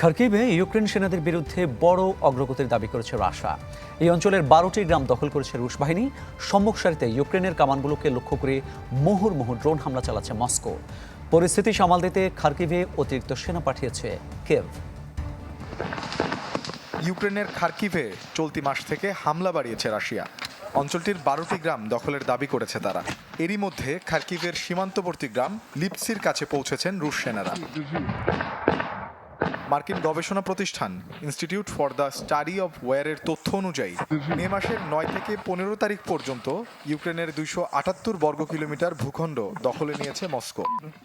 খার্কিভে Ukraine সেনাদের বিরুদ্ধে বড় অগ্রগতির দাবি করেছে রাশিয়া। এই অঞ্চলের বারোটি গ্রাম দখল করেছে রুশ বাহিনী। সম্মুখ সারিতে ইউক্রেনের কামানগুলোকে লক্ষ্য করে মুহুর্মুহু ড্রোন হামলা চালাচ্ছে মস্কো। পরিস্থিতি সামাল দিতে খার্কিভে অতিরিক্ত সেনা পাঠিয়েছে কেভ। ইউক্রেনের খার্কিভে চলতি মাস থেকে হামলা বাড়িয়েছে রাশিয়া। অঞ্চলটির বারোটি গ্রাম দখলের দাবি করেছে তারা। এরই মধ্যে খার্কিভের সীমান্তবর্তী গ্রাম লিপসির কাছে পৌঁছেছেন রুশ সেনারা। মার্কিন গবেষণা প্রতিষ্ঠান institute for the study of ওয়ারের তথ্য অনুযায়ী, মে মাসের নয় থেকে পনেরো তারিখ পর্যন্ত ইউক্রেনের দুইশো আটাত্তর বর্গ কিলোমিটার ভূখণ্ড দখলে নিয়েছে মস্কো।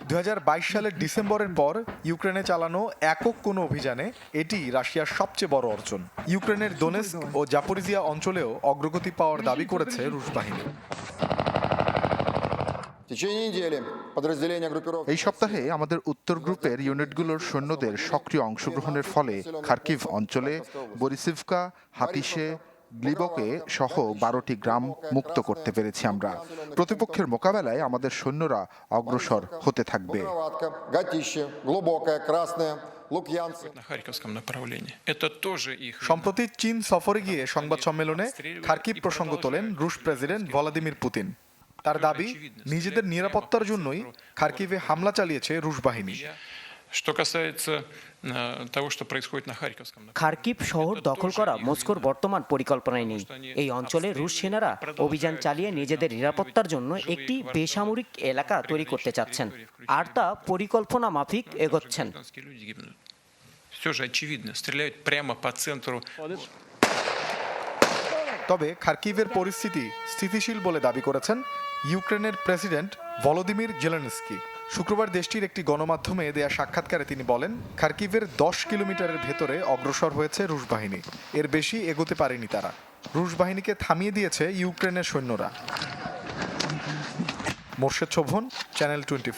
দু হাজার বাইশ সালের ডিসেম্বরের পর ইউক্রেনে চালানো একক কোনো অভিযানে এটি রাশিয়ার সবচেয়ে বড় অর্জন। ইউক্রেনের দোনেস্ক ও জাপরিজিয়া অঞ্চলেও অগ্রগতি পাওয়ার দাবি করেছে রুশ বাহিনী। এই সপ্তাহে আমাদের উত্তর গ্রুপের ইউনিটগুলোর সৈন্যদের সক্রিয় অংশগ্রহণের ফলে খার্কিভ অঞ্চলে বরিসিভকা হাতিশে গ্লিবকে সহ বারোটি গ্রাম মুক্ত করতে পেরেছি আমরা। প্রতিপক্ষের মোকাবেলায় আমাদের সৈন্যরা অগ্রসর হতে থাকবে। সম্প্রতি চীন সফরে গিয়ে সংবাদ সম্মেলনে খার্কিব প্রসঙ্গ তোলেন রুশ প্রেসিডেন্ট ভলাদিমির পুতিন। তার দাবি নিজেদের নিরাপত্তার জন্যই খার্কিভে হামলা চালিয়েছে রুশ বাহিনী Что касается э, того, что происходит на Харьковском направлении. খার্কিভ শহর দখল করা মস্কোর বর্তমান পরিকল্পনায় নেই এই অঞ্চলে রুশ সেনারা অভিযান চালিয়ে নিজেদের নিরাপত্তার জন্য একটি বেসামরিক এলাকা তৈরি করতে চাচ্ছেন আর তা পরিকল্পনা মাফিক এগোচ্ছেন Гражданские люди гибнут. Все же очевидно. Стреляют прямо по центру. তবে খার্কিভের পরিস্থিতি স্থিতিশীল বলে দাবি করেছেন ইউক্রেনের প্রেসিডেন্ট ভলোদিমির জেলেনস্কি। শুক্রবার দেশটির একটি গণমাধ্যমে দেয়া সাক্ষাৎকারে তিনি বলেন, খার্কিভের দশ কিলোমিটারের ভেতরে অগ্রসর হয়েছে রুশ বাহিনী। এর বেশি এগোতে পারেনি তারা। রুশ বাহিনীকে থামিয়ে দিয়েছে ইউক্রেনের সৈন্যরা। Morshed Sovan, channel twenty